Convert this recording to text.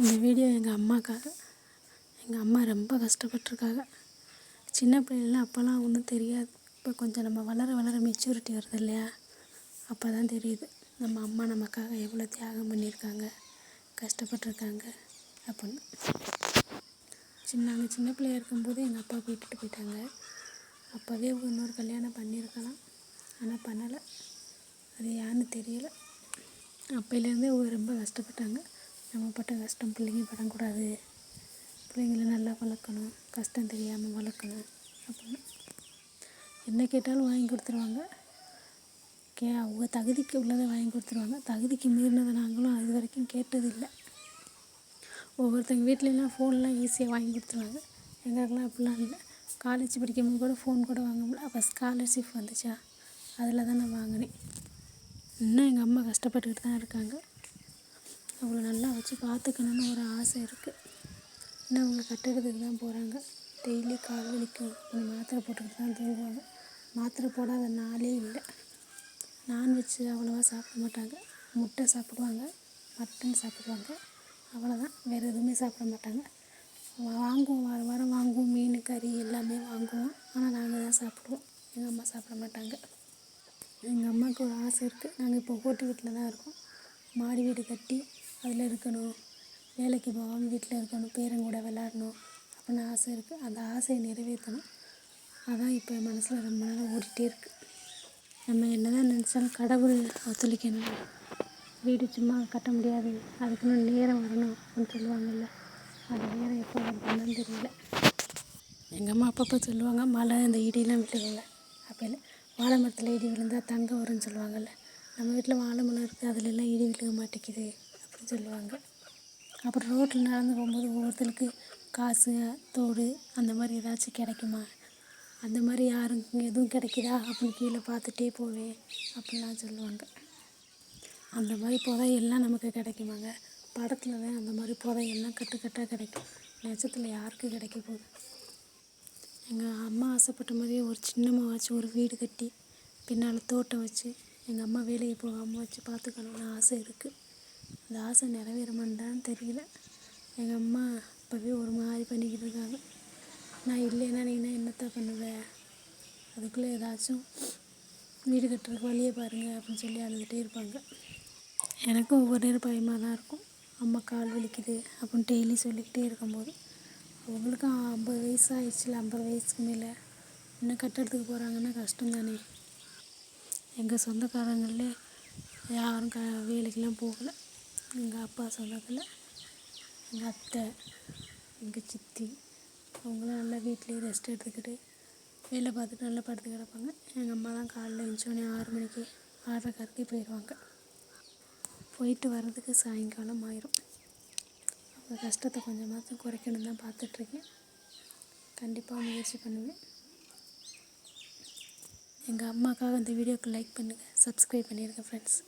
இந்த வீடியோ எங்கள் அம்மாக்காக. எங்கள் அம்மா ரொம்ப கஷ்டப்பட்டிருக்காங்க. சின்ன பிள்ளைலாம் அப்போல்லாம் ஒன்றும் தெரியாது. இப்போ கொஞ்சம் நம்ம வளர வளர மெச்சூரிட்டி வருது இல்லையா? அப்போ தான் தெரியுது. நம்ம அம்மா நமக்காக எவ்வளோ தியாகம் பண்ணியிருக்காங்க. கஷ்டப்பட்டிருக்காங்க அப்படின்னு. சின்ன நாங்கள் சின்ன பிள்ளையா இருக்கும்போது எங்கள் அப்பா விட்டுட்டு போயிட்டாங்க. அப்போவே இன்னொரு கல்யாணம் பண்ணியிருக்கலாம். ஆனால் பண்ணலை. அது யாருன்னு தெரியல. அப்போலேருந்தே ரொம்ப கஷ்டப்பட்டாங்க. நம்ம பட்ட கஷ்டம் பிள்ளைங்க படக்கூடாது. பிள்ளைங்கள நல்லா வளர்க்கணும். கஷ்டம் தெரியாமல் வளர்க்கணும். அப்படின்னு. என்ன கேட்டாலும் வாங்கி கொடுத்துருவாங்க. கே அவங்க தகுதிக்கு உள்ளதை வாங்கி கொடுத்துருவாங்க. தகுதிக்கு மீறினதை நாங்களும் அது வரைக்கும் கேட்டதில்லை. ஒவ்வொருத்தங்க வீட்லலாம் ஃபோன்லாம் ஈஸியாக வாங்கி கொடுத்துருவாங்க. எங்களுக்கெல்லாம் அப்படிலாம் இல்லை. காலேஜ் படிக்கும்போது கூட ஃபோன் கூட வாங்க முடியல. அப்போ ஸ்காலர்ஷிப் வந்துச்சா? அதில் தான் நான் வாங்கினேன். இன்னும் எங்கள் அம்மா கஷ்டப்பட்டுக்கிட்டு தான் இருக்காங்க. அவங்கள நல்லா வச்சு பார்த்துக்கணுன்னு ஒரு ஆசை இருக்குது இன்னும் அவங்க கட்டிடத்துக்கு தான் போகிறாங்க டெய்லி கால் வலிக்கும் கொஞ்சம் மாத்திரை போட்டுக்கிட்டு தான் தூங்குவாங்க. மாத்திரை போடாத நாளே இல்லை. நான்வெஜ் அவ்வளோவா சாப்பிட மாட்டாங்க. முட்டை சாப்பிடுவாங்க. மட்டன் சாப்பிடுவாங்க. அவ்வளோதான் வேறு எதுவுமே சாப்பிட மாட்டாங்க. வாங்குவோம். வாரம் வாரம் வாங்குவோம். மீன் கறி எல்லாமே வாங்குவோம். ஆனால் நாங்கள் தான் சாப்பிடுவோம். எங்கள் அம்மா சாப்பிட மாட்டாங்க. எங்கள் அம்மாவுக்கு ஒரு ஆசை இருக்குது நாங்கள் இப்போ ஓட்டு வீட்டில் தான் இருக்கோம். மாடி வீடு கட்டி அதில் இருக்கணும். வேலைக்கு போகாமல் வீட்டில் இருக்கணும். பேரங்கூட விளாடணும் அப்படின்னு ஆசை இருக்குது அந்த ஆசையை நிறைவேற்றணும். அதான் இப்போ என் மனசில் ரொம்ப நாளாக ஓடிட்டே இருக்குது நம்ம என்ன தான் நினச்சாலும் கடவுள் ஒத்துழைக்கணும். வீடு சும்மா கட்ட முடியாது. அதுக்குன்னு நேரம் வரணும் அப்படின்னு சொல்லுவாங்கள்ல அந்த நேரம் எப்போ வருதுன்னு தெரியல. எங்கள் அம்மா அப்பப்போ சொல்லுவாங்க மழை இந்த இடியெல்லாம் விழுகல. அப்போ இல்லை வாழை மரத்தில் இடி விழுந்தால் தங்கம் வரும்னு சொல்லுவாங்கள்ல நம்ம வீட்டில் வாழை மரம் இருக்குது அதுலெல்லாம் இடி விழுக மாட்டேங்குது. அப்படின்னு சொல்லுவாங்க. அப்புறம் ரோட்டில் நடந்து போகும்போது ஒவ்வொருத்தருக்கு காசு தோடு அந்த மாதிரி ஏதாச்சும் கிடைக்குமா? அந்த மாதிரி யாரும் எதுவும் கிடைக்குதா? அப்படின்னு கீழே பார்த்துட்டே போவேன் அப்படிலாம் சொல்லுவாங்க. அந்த மாதிரி புதையெல்லாம் நமக்கு கிடைக்குமாங்க. படத்தில் தான் அந்த மாதிரி புதையெல்லாம் கட்டுக்கட்டாக கிடைக்கும். நிஜத்தில் யாருக்கு கிடைக்க போகுது? எங்கள் அம்மா ஆசைப்பட்ட மாதிரியே ஒரு சின்னமாவாச்சும் ஒரு வீடு கட்டி பின்னால் தோட்டம் வச்சு எங்கள் அம்மா வேலைக்கு போகாமல் வச்சு பார்த்துக்கணுன்னு ஆசை இருக்குது அந்த ஆசை நிறைவேறுமான்னு தெரியல. எங்கள் அம்மா இப்போவே ஒரு மாதிரி பண்ணிக்கிட்டு இருக்காங்க. நான் இல்லைன்னா நீ என்ன என்னத்த பண்ணுவேன் அதுக்குள்ளே ஏதாச்சும் வீடு கட்டுறதுக்கு வழியை பாருங்கள் அப்படின்னு சொல்லி அழுதுகிட்டே இருப்பாங்க. எனக்கும் ஒவ்வொரு நேரம் பயமாக தான் இருக்கும். அம்மா கால் வலிக்குது அப்படின்னு டெய்லி சொல்லிக்கிட்டே இருக்கும்போது. அவங்களுக்கும் ஐம்பது வயசு ஆயிடுச்சுல ஐம்பது வயசுக்கு மேலே. இன்னும் கட்டுறதுக்கு போகிறாங்கன்னா கஷ்டம் தானே எங்கள் சொந்தக்காரங்களே யாரும் க வேலைக்கெலாம் போகலை. எங்கள் அப்பா சொன்னதில் எங்கள் அத்தை எங்கள் சித்தி அவங்களாம் நல்லா வீட்லேயே ரெஸ்ட் எடுத்துக்கிட்டு வேலை பார்த்துட்டு நல்லா படுத்து கிடப்பாங்க. எங்கள் அம்மா தான் காலைல எழுந்தோடனே ஆறு மணிக்கு ஆறரை கறக்கி போயிடுவாங்க போயிட்டு வர்றதுக்கு சாயங்காலம் ஆயிரும். அவங்க கஷ்டத்தை கொஞ்சமாச்சும் குறைக்கணும் தான் பார்த்துட்ருக்கேன். கண்டிப்பாக முயற்சி பண்ணுவேன். எங்கள் அம்மாக்காக இந்த வீடியோக்கு லைக் பண்ணுங்கள் சப்ஸ்கிரைப் பண்ணியிருக்கேன் ஃப்ரெண்ட்ஸ்